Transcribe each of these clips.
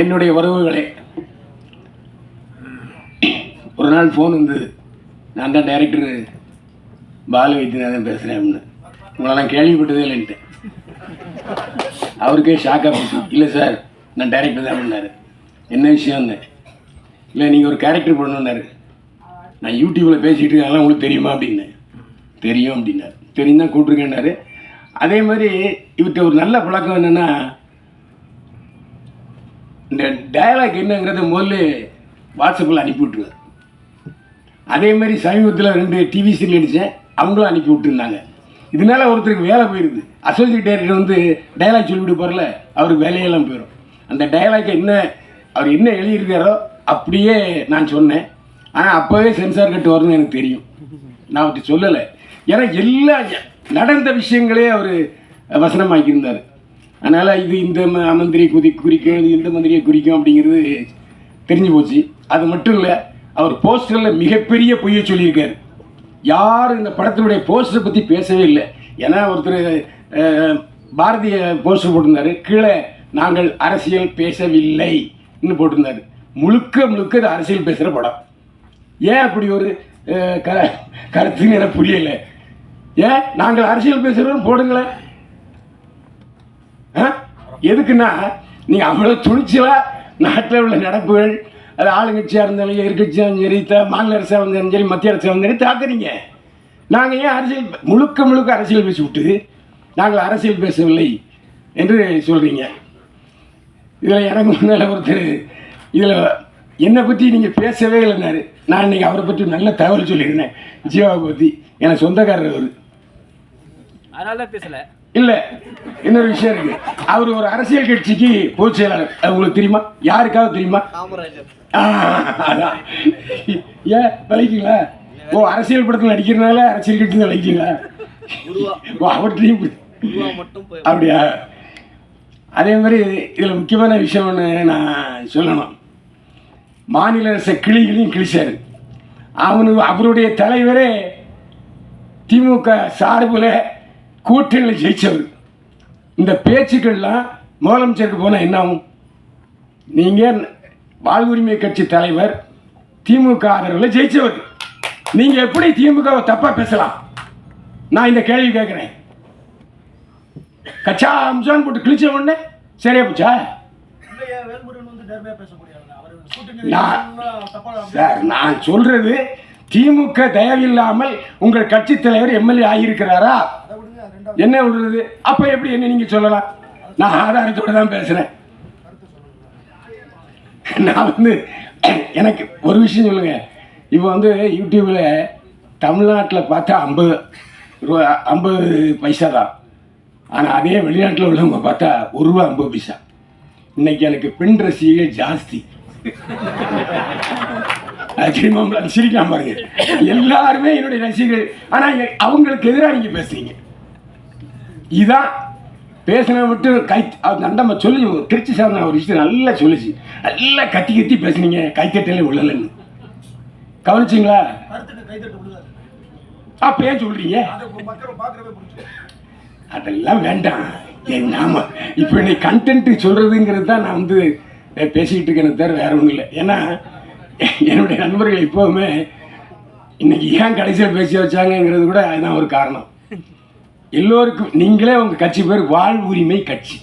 என்னுடைய உறவுகளே ஒரு நாள் ஃபோன் வந்தது நான் தான் டைரக்டர் பாலு வைத்தியநாதன் பேசுகிறேன் அப்படின்னு. உங்களெல்லாம் கேள்விப்பட்டதே இல்லைன்ட்டு. அவருக்கே ஷாக்காக போச்சு. இல்லை சார் நான் டைரக்டர் தான் அப்படின்னாரு. என்ன விஷயம்னு? இல்லை நீங்கள் ஒரு கேரக்டர் பண்ணணுன்னாரு நான் யூடியூப்பில் பேசிகிட்டு இருக்கேன் உங்களுக்கு தெரியுமா? அப்படின்னு. தெரியும் அப்படின்னாரு. தெரியும் தான் கூப்பிட்ருக்கேன்னாரு அதே மாதிரி இவர்கிட்ட ஒரு நல்ல பழக்கம் என்னென்னா இந்த டயலாக் என்னங்கிறத முதல்ல வாட்ஸ்அப்பில் அனுப்பி விட்ருவார் அதே மாதிரி சமீபத்தில் ரெண்டு டிவி சீரியல் நடித்தேன் அவங்களும் அனுப்பி விட்டுருந்தாங்க. இதனால ஒருத்தருக்கு வேலை போயிடுது அசோசியேட் டைரக்டர் வந்து டயலாக் சொல்லிவிட்டு போகிறல அவருக்கு வேலையெல்லாம் போயிடும் அந்த டயலாக்கை என்ன அவர் என்ன எழுதியிருக்காரோ அப்படியே நான் சொன்னேன். ஆனால் அப்போவே சென்சார் கட்டு வரும்னு எனக்கு தெரியும். நான் அவர்கிட்ட சொல்லலை. ஏன்னா எல்லா நடந்த விஷயங்களே அவர் வசனமாக்கியிருந்தார். அதனால் இது இந்த ம- மந்திரி குதி குறிக்கும் இது இந்த மந்திரியை குறிக்கும் அப்படிங்கிறது தெரிஞ்சு போச்சு. அது மட்டும் இல்லை அவர் போஸ்டரில் மிகப்பெரிய பொய்யை சொல்லியிருக்கார். யாரும் இந்த படத்தினுடைய போஸ்டரை பற்றி பேசவே இல்லை. ஏன்னா ஒருத்தர் பாரதிய போஸ்டர் போட்டிருந்தாரு. கீழே நாங்கள் அரசியல் பேசவில்லை போட்டிருந்தார் போட்டிருந்தாரு. முழுக்க முழுக்க இது அரசியல் பேசுகிற படம். ஏன் அப்படி ஒரு க கருத்துன்னு எனக்கு புரியலை. ஏன்? நாங்கள் அரசியல் பேசுகிறோம் போடுங்களேன். எதுக்குன்னா நீங்கள் அவ்வளோ துணிச்சலாக நாட்டில் உள்ள நடப்புகள் அது ஆளுங்கட்சியாக இருந்தாலும் எதிர்கட்சியாக சரி த மாநில அரசாக இருந்தாலும் சரி மத்திய அரசாக இருந்தாலும் தாக்குறீங்க நாங்கள் ஏன் அரசியல் முழுக்க முழுக்க அரசியல் பேசி விட்டு நாங்கள் அரசியல் பேசவில்லை என்று சொல்கிறீங்க இதில் எனக்கு முன்னால் ஒருத்தர் இதில் என்னை பற்றி நீங்கள் பேசவே இல்லைனாரு நான் இன்றைக்கி அவரை பற்றி நல்ல தகவல் சொல்லியிருந்தேன். ஜீவாவை பற்றி எனக்கு சொந்தக்காரர் அவர். அதனால தான் பேசலை. இல்லை இன்னொரு விஷயம் இருக்கு. அவர் ஒரு அரசியல் கட்சிக்கு பொதுச் செயலாளர். உங்களுக்கு தெரியுமா? யாருக்காவது தெரியுமா? அதான். ஏன் விளைக்கீங்களா? ஓ அரசியல் படத்தில் நடிக்கிறனால அரசியல் கட்சி தான் விளைக்கீங்களா? அவற்றையும் அப்படியா? அதே மாதிரி இதில் முக்கியமான விஷயம் ஒன்று நான் சொல்லணும். மாநில அரசு கிளிகளையும் கிழிச்சாரு. அவனு அவருடைய தலைவரே திமுக சார்பில் கூட்டணியில் ஜெயிச்சவர். இந்த பேச்சுக்கள்லாம் முதலமைச்சருக்கு போனால் என்ன ஆகும் நீங்கள் வாழ்வுரிமை கட்சி தலைவர் திமுக ஆதரவில் ஜெயிச்சவர். நீங்கள் எப்படி திமுகவை தப்பாக பேசலாம்? நான் இந்த கேள்வி கேட்குறேன் கச்சா அம்சான் போட்டு கிழிச்ச உடனே சரியா போச்சா? கூட்டணி சார் நான் சொல்றது திமுக தயவில்லாமல் உங்கள் கட்சி தலைவர் எம்எல்ஏ ஆகியிருக்கிறாரா? என்ன விடுறது? அப்ப எப்படி என்ன நீங்க சொல்லலாம்? நான் ஆதாரத்தோட தான் பேசுறேன். நான் வந்து எனக்கு ஒரு விஷயம் சொல்லுங்க. இப்போ வந்து யூடியூப்ல தமிழ்நாட்டில் பார்த்தா ஐம்பது ரூபா ஐம்பது பைசா தான். ஆனால் அதே வெளிநாட்டில் உள்ளவங்க பார்த்தா ஒரு ரூபா ஐம்பது பைசா. இன்னைக்கு எனக்கு பெண் ரசிகைகள் ஜாஸ்தி. சிரிக்காம சிரிக்கலாம் பாருங்க. எல்லாருமே என்னுடைய ரசிகர்கள். ஆனால் அவங்களுக்கு எதிராக நீங்கள் பேசுறீங்க. இதான் பேசின மட்டும் கை நண்டம்ம சொல்லி திருச்சி சார் ஒரு விஷயம் நல்லா சொல்லிச்சு. நல்லா கத்தி கத்தி பேசுனீங்க கைத்தட்டலே உள்ளலன்னு கவனிச்சிங்களா? அப்போ ஏன் சொல்றீங்க? அதெல்லாம் வேண்டாம். ஏன் நாம இப்போ இன்னைக்கு கண்டென்ட் சொல்றதுங்கிறது தான் நான் வந்து பேசிக்கிட்டு இருக்கேன்னு தவிர வேற ஒன்றும் இல்லை. ஏன்னா என்னுடைய நண்பர்கள் எப்போவுமே இன்னைக்கு ஏன் கடைசியில் பேசி வச்சாங்கங்கிறது கூட அதுதான் ஒரு காரணம். எல்லோருக்கும் நீங்களே உங்கள் கட்சி பேர் வாழ் உரிமை கட்சி.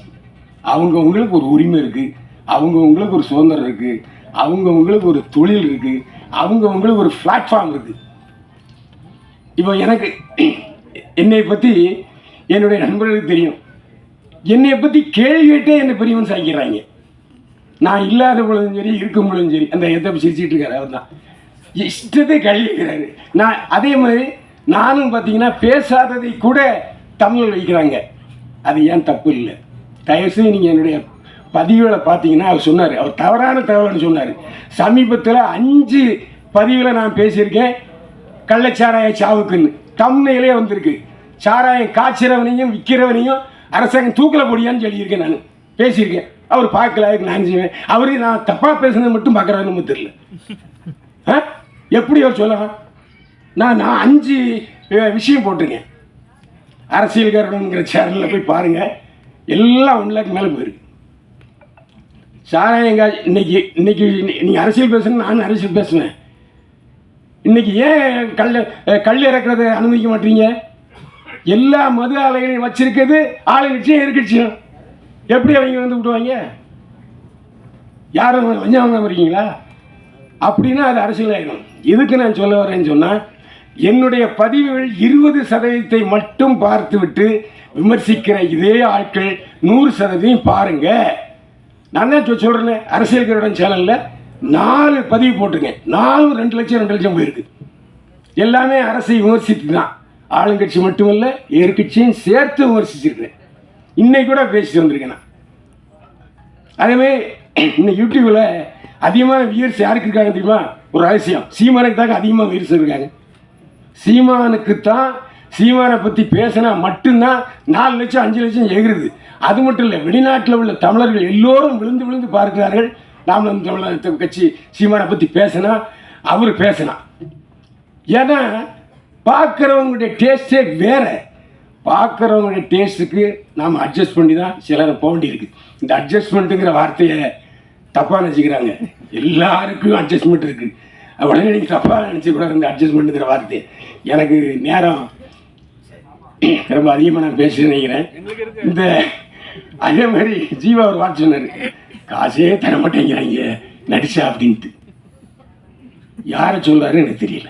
அவங்க உங்களுக்கு ஒரு உரிமை இருக்குது அவங்க உங்களுக்கு ஒரு சுதந்திரம் இருக்குது அவங்க உங்களுக்கு ஒரு தொழில் இருக்குது அவங்க உங்களுக்கு ஒரு பிளாட்ஃபார்ம் இருக்குது இப்போ எனக்கு என்னை பற்றி என்னுடைய நண்பர்களுக்கு தெரியும். என்னை பற்றி கேள்வி கேட்டே என்னை பெரியவன் சாய்க்கிறாங்க. நான் இல்லாத பொழுதும் சரி இருக்கும் பொழுதும் சரி அந்த எதை சிரிச்சிட்டு இருக்காரு அவர் தான். இஷ்டத்தை கழுவி நான் அதே மாதிரி நானும் பார்த்தீங்கன்னா பேசாததை கூட தமிழில் வைக்கிறாங்க அது ஏன் தப்பு இல்லை தயவுசெய்து நீங்கள் என்னுடைய பதிவில் பார்த்தீங்கன்னா அவர் சொன்னார். அவர் தவறான தகவல்னு சொன்னார். சமீபத்தில் அஞ்சு பதிவில் நான் பேசியிருக்கேன். கள்ளச்சாராய சாவுக்குன்னு. தமிழ்நிலே வந்திருக்கு. சாராயம் காய்ச்சிறவனையும் விற்கிறவனையும் அரசாங்கம் தூக்கில் போடியான்னு சொல்லியிருக்கேன் நான். பேசியிருக்கேன். அவர் பார்க்கல அதுக்கு நான் செய்வேன்? அவரு நான் தப்பாக பேசுனது மட்டும் பார்க்குறாருன்னு தெரியல. ஆ? எப்படி அவர் சொல்லலாம்? நான் நான் அஞ்சு விஷயம் போட்டிருக்கேன். அரசியல்காரனுங்கிற சேனலில் போய் பாருங்கள் எல்லாம் ஒன் லேக் மேலே போயிருக்கு. சாராயங்கா இன்னைக்கு இன்னைக்கு நீங்கள் அரசியல் பேசணும் நான் அரசியல் பேசுவேன் இன்னைக்கு ஏன் கல் கல் இறக்குறத அனுமதிக்க மாட்டீங்க? எல்லா மது ஆலைகளையும் வச்சிருக்கிறது ஆளுங்கட்சியும் எதிர்கட்சியும் எப்படி அவங்க வந்து விடுவாங்க? யாரும் வஞ்சவங்க வரீங்களா அப்படின்னா அது அரசியல் ஆகிடும் எதுக்கு நான் சொல்ல வரேன்னு சொன்னால் என்னுடைய பதிவுகள் இருபது சதவீதத்தை மட்டும் பார்த்துவிட்டு விமர்சிக்கிற இதே ஆட்கள் நூறு சதவீதம் பாருங்க. நான் தான் சொ- அரசியல் கருடன் சேனலில் நாலு பதிவு போட்டுங்க நாலு ரெண்டு லட்சம் ரெண்டு லட்சம் போயிருக்கு. எல்லாமே அரசை விமர்சித்து தான். ஆளுங்கட்சி மட்டுமல்ல எதிர்கட்சியும் சேர்த்து விமர்சிச்சிருக்கிறேன். இன்னைக்கு கூட பேசிட்டு வந்திருக்கேன் நான். அதேமாதிரி இந்த யூடியூப்பில் அதிகமான வியூர்ஸ் யாருக்கு இருக்காங்க தெரியுமா? ஒரு ரகசியம். சீமானுக்கு தாங்க அதிகமாக வியூர்ஸ் இருக்காங்க. சீமானுக்கு தான் சீமானை பற்றி பேசினா மட்டும்தான் நாலு லட்சம் அஞ்சு லட்சம் எகிருது அது மட்டும் இல்லை வெளிநாட்டில் உள்ள தமிழர்கள் எல்லோரும் விழுந்து விழுந்து பார்க்கிறார்கள். நாம் நம்ம தமிழர் கட்சி சீமானை பற்றி பேசினா அவர் பேசினா. ஏன்னா பார்க்குறவங்களுடைய டேஸ்டே வேறு. பார்க்குறவங்களுடைய டேஸ்ட்டுக்கு நாம் அட்ஜஸ்ட் பண்ணி தான் சிலரை போக வேண்டியிருக்கு. இந்த அட்ஜஸ்ட்மெண்ட்டுங்கிற வார்த்தையை தப்பாக நினச்சிக்கிறாங்க. எல்லாருக்கும் அட்ஜஸ்ட்மெண்ட் இருக்குது உடனே நீங்கள் தப்பாக நினச்சிக்கூடாது இந்த அட்ஜஸ்ட்மெண்ட்டுங்கிற வார்த்தையை எனக்கு நேரம் ரொம்ப அதிகமாக நான் பேச நினைக்கிறேன். இந்த அதே மாதிரி ஜீவா ஒரு வார்த்தை சொன்னார். காசே தர மாட்டேங்கிறாங்க நடிச்சா அப்படின்ட்டு. யாரை சொல்றாரு எனக்கு தெரியல.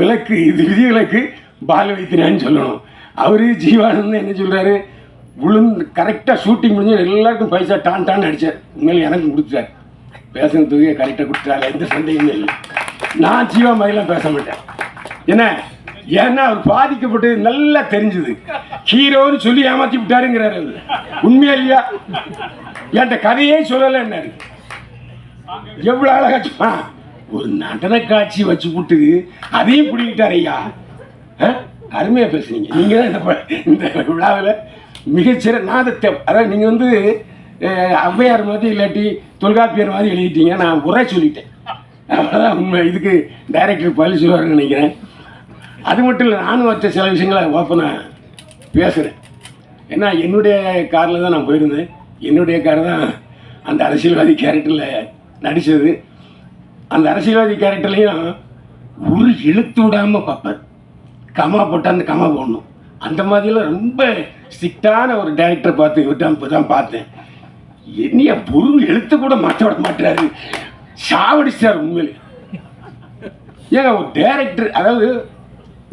விளக்கு இது விதி விளக்கு பால வைத்தினான்னு சொல்லணும். அவரு ஜீவானந்தன் என்ன சொல்கிறாரு விழுந்து கரெக்டாக ஷூட்டிங் முடிஞ்சு எல்லாருக்கும் பைசா டான் டான் அடித்தார் உண்மையில எனக்கும் கொடுத்துட்டார். பேசுன தொகையை கரெக்டாக கொடுத்தாரு எந்த சந்தேகமே இல்லை. நான் ஜீவா மாதிரிலாம் பேச மாட்டேன். என்ன? ஏன்னா அவர் பாதிக்கப்பட்டது நல்லா தெரிஞ்சுது. ஹீரோன்னு சொல்லி ஏமாத்தி விட்டாருங்கிறாரு உண்மையா இல்லையா? என்கிட்ட கதையே சொல்லலைன்னாரு எவ்வளோ அழகா ஒரு நடன காட்சி வச்சு விட்டு அதையும் பிடிக்கிட்டார் ஐயா. ஆ? பேசுனீங்க. நீங்கள் தான் இந்த இந்த விழாவில் மிகச்சிற நாதத்தை அதாவது நீங்கள் வந்து ஔவையார் மாதிரி இல்லாட்டி தொல்காப்பியர் மாதிரி எழுதிட்டீங்க. நான் உரை சொல்லிட்டேன். அவ்வளோதான் உண்மை. இதுக்கு டைரக்டர் பள்ளி சொல்லுவாருன்னு நினைக்கிறேன். அது மட்டும் இல்லை நானும் வச்ச சில விஷயங்களை ஓப்பனாக பேசுகிறேன் ஏன்னா என்னுடைய காரில் தான் நான் போயிருந்தேன். என்னுடைய கார் தான் அந்த அரசியல்வாதி கேரக்டரில் நடித்தது அந்த அரசியல்வாதி கேரக்டர்லையும் ஒரு இழுத்து விடாமல் பார்ப்பார். கமா போட்டால் அந்த கமா போடணும். அந்த மாதிரிலாம் ரொம்ப ஸ்ட்ரிக்டான ஒரு டேரக்டரை பார்த்து இவர்தான் இப்போ தான் பார்த்தேன். என்னைய பொருள் எழுத்து கூட மாற்ற விட மாட்டாரு சாவடிச்சார் உண்மையிலே. ஏங்க ஒரு டேரக்டர் அதாவது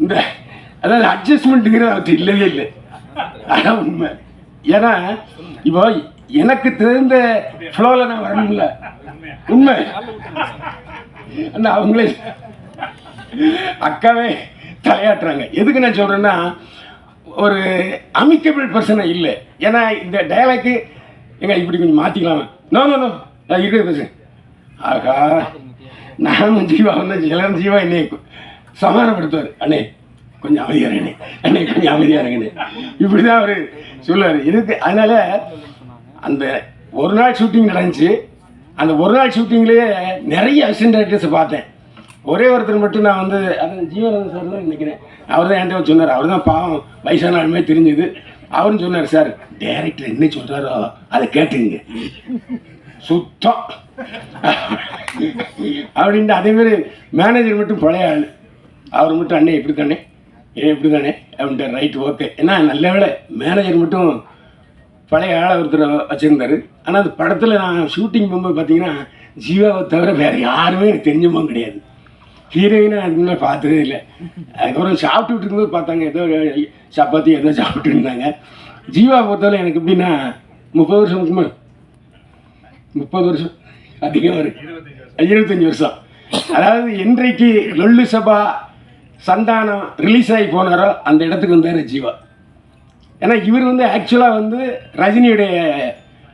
இந்த அதாவது அட்ஜஸ்ட்மெண்ட்டுங்கிறது அவர்கிட்ட இல்லவே இல்லை. அதான் உண்மை. ஏன்னா இப்போ எனக்கு தெரிந்த ஃப்ளோவில் நான் வரணும்ல. உண்மை. அந்த அவங்களே அக்காவே தலையாட்டுறாங்க. எதுக்கு நான் சொல்கிறேன்னா ஒரு அமிக்கபிள் பர்சனை இல்லை. ஏன்னா இந்த டயலாக்கு எங்க இப்படி கொஞ்சம் மாற்றிக்கலாம் நோ நோ நோ நான் இருக்கிறது ஆகா நானும் ஜீவா வந்து இளம் ஜீவா என்னை சமாதானப்படுத்துவார். அண்ணே கொஞ்சம் அமைதியாக இருங்கண்ணே. அண்ணே கொஞ்சம் அமைதியாக இருங்கண்ணே. இப்படி தான் அவர் சொல்லுவார். இதுக்கு அதனால் அந்த ஒரு நாள் ஷூட்டிங் நடந்துச்சு. அந்த ஒரு நாள் ஷூட்டிங்லேயே நிறைய அசிஸ்டன்ட் டேரக்டர்ஸை பார்த்தேன். ஒரே ஒருத்தர் மட்டும் நான் வந்து அதான் ஜீவனந்த சார் தான் நினைக்கிறேன். அவர் தான் என்கிட்ட சொன்னார். அவர் தான் பாவம் வயசான ஆளுமே தெரிஞ்சது. அவரும் சொன்னார் சார் டேரக்டர் என்ன சொல்கிறாரோ அதை கேட்டுங்க சுத்தம். அப்படின்ட்டு அதேமாரி மேனேஜர் மட்டும் பழைய ஆள். அவர் மட்டும் அண்ணே இப்படி தானே ஏ இப்படி தானே அப்படின்ட்டு ரைட் ஓகே ஏன்னா நல்ல வேளை மேனேஜர் மட்டும் பழைய ஆளை ஒருத்தர் வச்சுருந்தார். ஆனால் அந்த படத்தில் நான் ஷூட்டிங் போகும்போது பார்த்தீங்கன்னா ஜீவாவை தவிர வேறு யாருமே எனக்கு தெரிஞ்சவங்க கிடையாது. ஹீரோயினை அதுக்கு முன்னே பார்த்ததே இல்லை. அதுக்கப்புறம் சாப்பிட்டுட்டு இருக்கும்போது பார்த்தாங்க ஏதோ சப்பாத்தி ஏதோ சாப்பிட்டு இருந்தாங்க. ஜீவா பொறுத்தவரை எனக்கு எப்படின்னா முப்பது வருஷம் முப்பது வருஷம். அதிகம் இருக்கு இருபத்தஞ்சி வருஷம். அதாவது இன்றைக்கு லொல்லு சபா சந்தானம் ரிலீஸ் ஆகி போனாரோ அந்த இடத்துக்கு வந்தார் ஜீவா. ஏன்னா இவர் வந்து ஆக்சுவலாக வந்து ரஜினியுடைய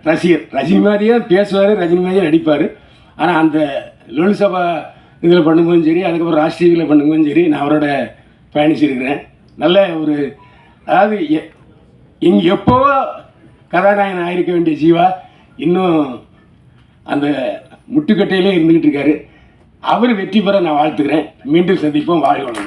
ரசிகர். ரஜினி மாதிரியே பேசுவார் ரஜினி மாதிரியே நடிப்பார். ஆனால் அந்த லொல்லு சபா இதில் பண்ணும்போதும் சரி அதுக்கப்புறம் ராஜ் டிவியில் பண்ணும்போதும் சரி நான் அவரோட பயணிச்சிருக்கிறேன். நல்ல ஒரு அதாவது எ- இங்கே எப்போவோ கதாநாயகன் ஆயிருக்க வேண்டிய ஜீவா இன்னும் அந்த முட்டுக்கட்டையிலே இருந்துக்கிட்டு இருக்காரு. அவர் வெற்றி பெற நான் வாழ்த்துக்கிறேன். மீண்டும் சந்திப்போம். வாழ்க